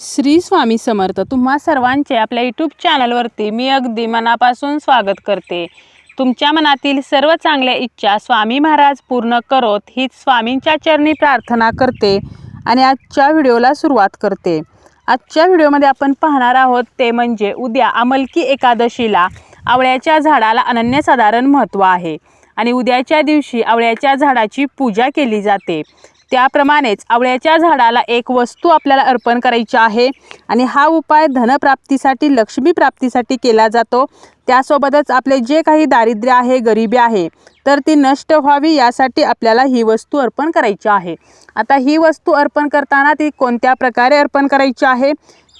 श्री स्वामी समर्थ तुम्हा सर्वांचे आपल्या यूट्यूब चॅनलवरती मी अगदी मनापासून स्वागत करते. तुमच्या मनातील सर्व चांगल्या इच्छा स्वामी महाराज पूर्ण करोत हीच स्वामींच्या चरणी प्रार्थना करते आणि आजच्या व्हिडिओला सुरुवात करते. आजच्या व्हिडिओमध्ये आपण पाहणार आहोत ते म्हणजे उद्या अमलकी एकादशीला आवळ्याच्या झाडाला अनन्यसाधारण महत्त्व आहे. आणि उद्याच्या दिवशी आवळ्याच्या झाडाची पूजा केली जाते. त्याप्रमाणेच आवळ्याच्या झाडाला एक वस्तू आपल्याला अर्पण करायची आहे. आणि हा उपाय धनप्राप्तीसाठी लक्ष्मी प्राप्तीसाठी केला जातो. त्यासोबतच आपले जे काही दारिद्र्य आहे गरिबी आहे तर ती नष्ट व्हावी यासाठी आपल्याला ही वस्तू अर्पण करायची आहे. आता ही वस्तू अर्पण करताना ती कोणत्या प्रकारे अर्पण करायची आहे?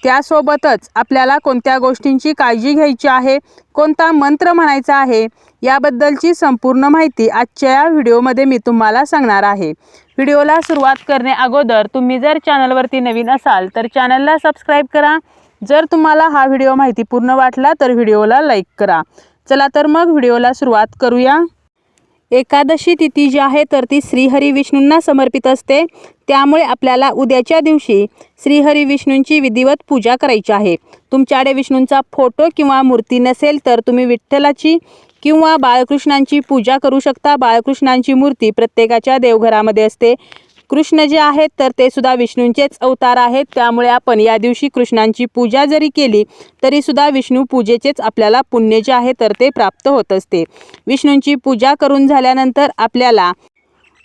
त्यासोबतच आपल्याला कोणत्या गोष्टींची काळजी घ्यायची आहे कोणता मंत्र म्हणायचा आहे याबद्दलची संपूर्ण माहिती आजच्या या व्हिडिओमध्ये मी तुम्हाला सांगणार आहे. व्हिडिओला सुरुवात करणे अगोदर तुम्ही जर चॅनलवरती नवीन असाल तर चॅनलला सबस्क्राईब करा. जर तुम्हाला हा व्हिडिओ माहिती पूर्ण वाटला तर व्हिडिओला लाईक करा. चला तर मग व्हिडिओला सुरुवात करूया. एकादशी तिथी जी आहे तर ती श्रीहरी विष्णूंना समर्पित असते. त्यामुळे आपल्याला उद्याच्या दिवशी श्रीहरी विष्णूंची विधिवत पूजा करायची आहे. तुमच्याकडे विष्णूंचा फोटो किंवा मूर्ती नसेल तर तुम्ही विठ्ठलाची किंवा बाळकृष्णांची पूजा करू शकता. बाळकृष्णांची मूर्ती प्रत्येकाच्या देवघरामध्ये असते. कृष्ण जे आहेत तर ते सुद्धा विष्णूंचेच अवतार आहेत. त्यामुळे आपण या दिवशी कृष्णांची पूजा जरी केली तरी सुद्धा विष्णू पूजेचेच आपल्याला पुण्य जे आहे तर ते प्राप्त होत असते. विष्णूंची पूजा करून झाल्यानंतर आपल्याला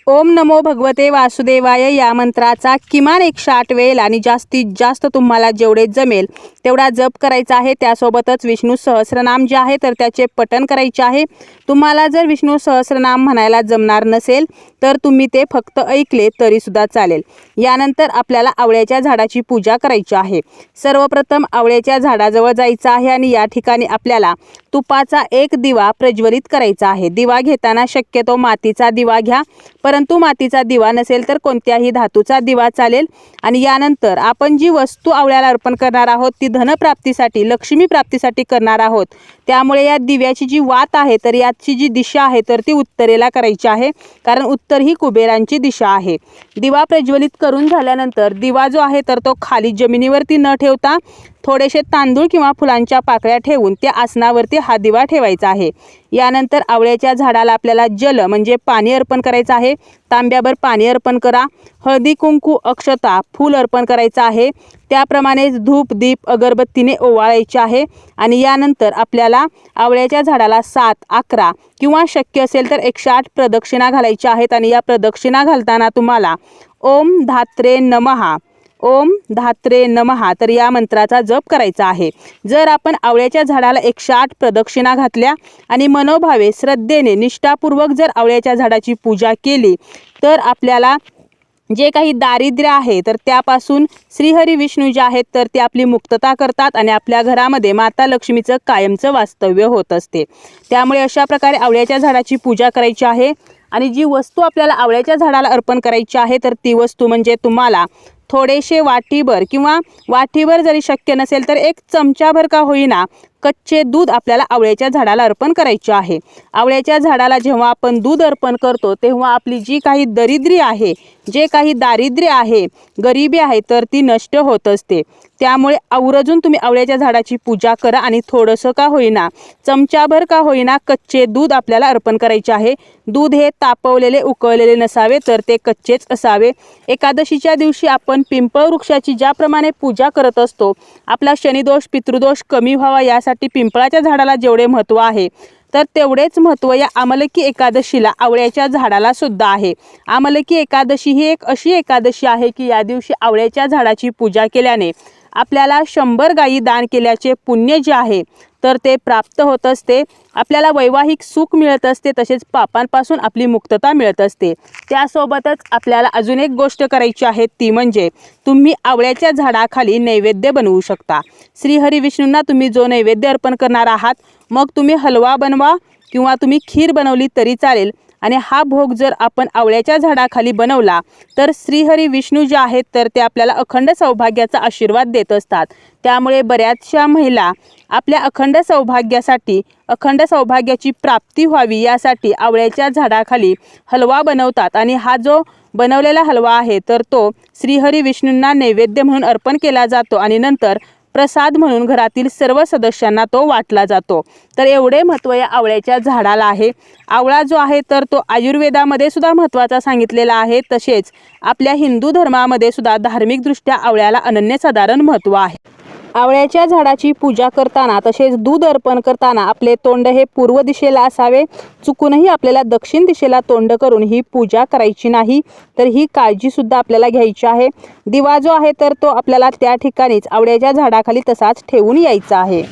ओम नमो भगवते वासुदेवाय या मंत्राचा किमान एकशे आठ वेळ आणि जास्तीत जास्त तुम्हाला जेवढे जमेल तेवढा जप करायचा आहे. त्यासोबतच विष्णू सहस्रनाम जे आहे तर त्याचे पठण करायचे आहे. तुम्हाला जर विष्णू सहस्रनाम म्हणायला जमणार नसेल तर तुम्ही ते फक्त ऐकले तरीसुद्धा चालेल. यानंतर आपल्याला आवळ्याच्या झाडाची पूजा करायची आहे. सर्वप्रथम आवळ्याच्या झाडाजवळ जायचं आहे आणि या ठिकाणी आपल्याला तुपाचा एक दिवा प्रज्वलित करायचा आहे. दिवा घेताना शक्यतो मातीचा दिवा घ्या. परंतु मातीचा दिवा नसेल तर कोणत्याही धातूचा दिवा चालेल. आणि यानंतर आपण जी वस्तू आवळ्याला अर्पण करणार आहोत ती धनप्राप्तीसाठी लक्ष्मी प्राप्तीसाठी करणार आहोत. त्यामुळे या दिव्याची जी वात आहे तर याची जी दिशा आहे तर ती उत्तरेला करायची आहे. कारण उत्तर तर ही कुबेरांची दिशा आहे. दिवा प्रज्वलित करून झाल्यानंतर दिवा जो आहे तर तो खाली जमिनीवरती न ठेवता थोडेसे तांदूळ किंवा फुलांच्या पाकळ्या ठेवून त्या आसनावरती हा दिवा ठेवायचा आहे. यानंतर आवळ्याच्या झाडाला आपल्याला जल म्हणजे पाणी अर्पण करायचं आहे. तांब्याभर पाणी अर्पण करा. हळदी कुंकू अक्षता फूल अर्पण करायचं आहे. त्याप्रमाणेच धूप दीप अगरबत्तीने ओवाळायचे आहे. आणि यानंतर आपल्याला आवळ्याच्या झाडाला सात अकरा किंवा शक्य असेल तर एकशे आठ प्रदक्षिणा घालायच्या आहेत. आणि या प्रदक्षिणा घालताना तुम्हाला ओम धात्रे नमहा ओम धात्रे नमहा तर या मंत्राचा जप करायचा आहे. जर आपण आवळ्याच्या झाडाला एकशे आठ प्रदक्षिणा घातल्या आणि मनोभावे श्रद्धेने निष्ठापूर्वक जर आवळ्याच्या झाडाची पूजा केली तर आपल्याला जे काही दारिद्र्य आहे तर त्यापासून श्रीहरी विष्णू जे आहेत तर ते आपली मुक्तता करतात आणि आपल्या घरामध्ये माता लक्ष्मीचं कायमचं वास्तव्य होत असते. त्यामुळे अशा प्रकारे आवळ्याच्या झाडाची पूजा करायची आहे. आणि जी वस्तू आपल्याला आवळ्याच्या झाडाला अर्पण करायची आहे तर ती वस्तू म्हणजे तुम्हाला थोडेसे वाटीभर किंवा वाटीभर जरी शक्य नसेल तर एक चमचाभर का होईना कच्चे दूध आपल्याला आवळ्याच्या झाडाला अर्पण करायचे आहे. आवळ्याच्या झाडाला जेव्हा आपण दूध अर्पण करतो तेव्हा आपली जी काही दरिद्री आहे जे काही दारिद्र्य आहे गरिबी आहे तर ती नष्ट होत असते. त्यामुळे आवर्जून तुम्ही आवळ्याच्या झाडाची पूजा करा आणि थोडंसं का होईना चमचाभर का होईना कच्चे दूध आपल्याला अर्पण करायचे आहे. दूध हे तापवलेले उकळलेले नसावे तर ते कच्चेच असावे. एकादशीच्या दिवशी आपण पिंपळ वृक्षाची ज्याप्रमाणे पूजा करत असतो आपला शनिदोष पितृदोष कमी व्हावा यासाठी पिंपळाच्या झाडाला जेवढे महत्त्व आहे तर तेवढेच महत्त्व या आमलकी एकादशीला आवळ्याच्या झाडाला सुद्धा आहे. आमलकी एकादशी ही एक अशी एकादशी आहे की या दिवशी आवळ्याच्या झाडाची पूजा केल्याने आपल्याला शंभर गायी दान केल्याचे पुण्य जे आहे तर ते प्राप्त होत असते. आपल्याला वैवाहिक सुख मिळत असते तसेच पापांपासून आपली मुक्तता मिळत असते. त्यासोबतच आपल्याला अजून एक गोष्ट करायची आहे ती म्हणजे तुम्ही आवळ्याच्या झाडाखाली नैवेद्य बनवू शकता. श्रीहरी विष्णूंना तुम्ही जो नैवेद्य अर्पण करणार आहात मग तुम्ही हलवा बनवा किंवा तुम्ही खीर बनवली तरी चालेल. आणि हा भोग जर आपण आवळ्याच्या झाडाखाली बनवला तर श्रीहरी विष्णू जे आहेत तर ते आपल्याला अखंड सौभाग्याचा आशीर्वाद देत असतात. त्यामुळे बऱ्याचशा महिला आपल्या अखंड सौभाग्यासाठी अखंड सौभाग्याची प्राप्ती व्हावी यासाठी आवळ्याच्या झाडाखाली हलवा बनवतात. आणि हा जो बनवलेला हलवा आहे तर तो श्रीहरी विष्णूंना नैवेद्य म्हणून अर्पण केला जातो आणि नंतर प्रसाद म्हणून घरातील सर्व सदस्यांना तो वाटला जातो. तर एवढे महत्त्व या आवळ्याच्या झाडाला आहे. आवळा जो आहे तर तो आयुर्वेदामध्ये सुद्धा महत्त्वाचा सांगितलेला आहे. तसेच आपल्या हिंदू धर्मामध्ये सुद्धा धार्मिकदृष्ट्या आवळ्याला अनन्यसाधारण महत्त्व आहे. आवळ्याच्या झाडाची पूजा करताना तसेच दूध अर्पण करताना आपले तोंड हे पूर्व दिशेला असावे. चुकूनही आपल्याला दक्षिण दिशेला तोंड करून ही पूजा करायची नाही तर ही काळजीसुद्धा आपल्याला घ्यायची आहे. दिवा जो आहे तर तो आपल्याला त्या ठिकाणीच आवळ्याच्या झाडाखाली तसाच ठेवून यायचा आहे.